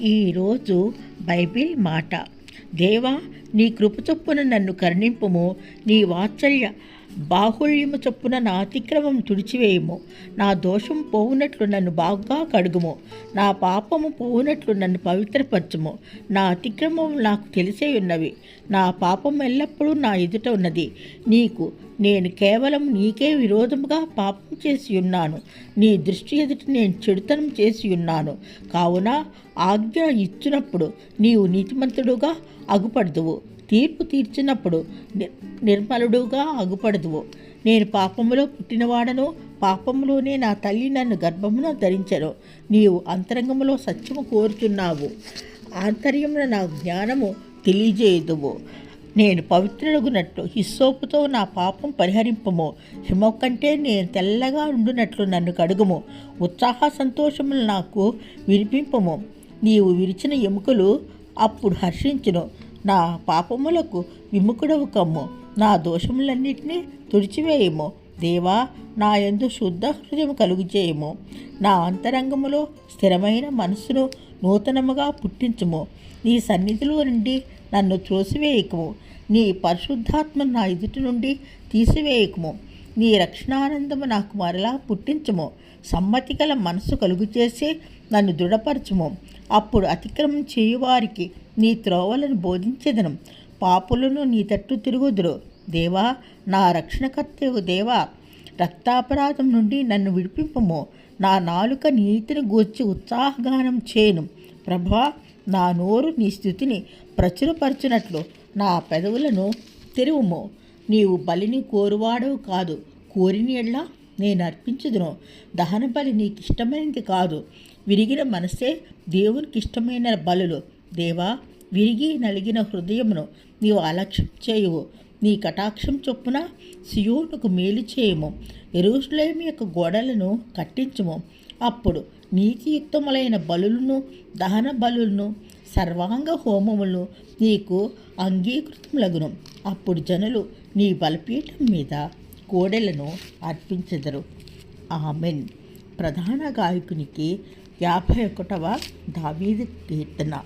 ఈరోజు బైబిల్ మాట. దేవా నీ కృప చొప్పున నన్ను కరుణింపుము. నీ వాత్సల్య బాహుళ్యము చొప్పున నా అతిక్రమం తుడిచివేయము. నా దోషం పోవునట్లు నన్ను బాగా కడుగుము. నా పాపము పోవునట్లు నన్ను పవిత్రపరచుము. నా అతిక్రమం నాకు తెలిసే ఉన్నవి. నా పాపం ఎల్లప్పుడూ నా ఎదుట ఉన్నది. నీకు నేను కేవలం నీకే విరోధముగా పాపం చేసి ఉన్నాను. నీ దృష్టి ఎదుట నేను చెడుతనం చేసి ఉన్నాను. కావున ఆజ్ఞ ఇచ్చినప్పుడు నీవు నీతిమంతుడుగా అగుపడదువు. తీర్పు తీర్చినప్పుడు నిర్మలుడుగా అగుపడదువు. నేను పాపములో పుట్టినవాడను పాపములోనే నా తల్లి నన్ను గర్భమున ధరించను. నీవు అంతరంగములో సత్యము కోరుచున్నావు ఆంతర్యమున నా జ్ఞానము తెలియజేయదువు. నేను పవిత్రుడుగునట్లు హిస్సోపుతో నా పాపం పరిహరింపము. హిమ కంటే నేను తెల్లగా ఉండునట్లు నన్ను కడుగుము. ఉత్సాహ సంతోషములు నాకు వినిపింపము. నీవు విరిచిన ఎముకలు అప్పుడు హర్షించును. నా పాపములకు విముఖుడవు కమ్ము నా దోషములన్నిటినీ తుడిచివేయము. దేవా నా యందు శుద్ధ హృదయం కలుగు చేయము నా అంతరంగములో స్థిరమైన మనస్సును నూతనముగా పుట్టించుము. నీ సన్నిధిలో నుండి నన్ను త్రోసివేయకము. నీ పరిశుద్ధాత్మ నా ఎదుటి నుండి తీసివేయకము. నీ రక్షణానందము నాకు మరలా పుట్టించుము. సమ్మతి గల మనసు కలుగు చేసి నన్ను దృఢపరచుము. అప్పుడు అతిక్రమం చేయువారికి నీ త్రోవలను బోధించెదను. పాపులను నీ తట్టు తిరుగుదురు. దేవా నా రక్షణకర్తవు దేవా రక్తాపరాధం నుండి నన్ను విడిపింపము. నా నాలుక నీతిని గూర్చి ఉత్సాహగానం చేయను. ప్రభా నా నోరు నీ స్థుతిని ప్రచురపరచునట్లు నా పెదవులను తెరువుము. నీవు బలిని కోరువాడవు కాదు. కోరిని ఎడ్లా నేను అర్పించుదును దహన బలి నీకు ఇష్టమైనది కాదు. విరిగిన మనసే దేవునికి ఇష్టమైన బలులు. దేవా విరిగి నలిగిన హృదయమును నీవు అలక్ష్యం చేయువు. నీ కటాక్షం చొప్పున సియోనుకు మేలు చేయము. ఎరుసలేము యొక్క గోడలను కట్టించము. అప్పుడు నీతియుక్తములైన బలులను దహన బలులను సర్వాంగ హోమములను నీకు అంగీకృతములగును. అప్పుడు జనులు నీ బలపీఠం మీద కోడెలను అర్పించెదరు. ఆమెన్. ప్రధాన గాయకునికి యాభై ఒకటవ దావీదు కీర్తన.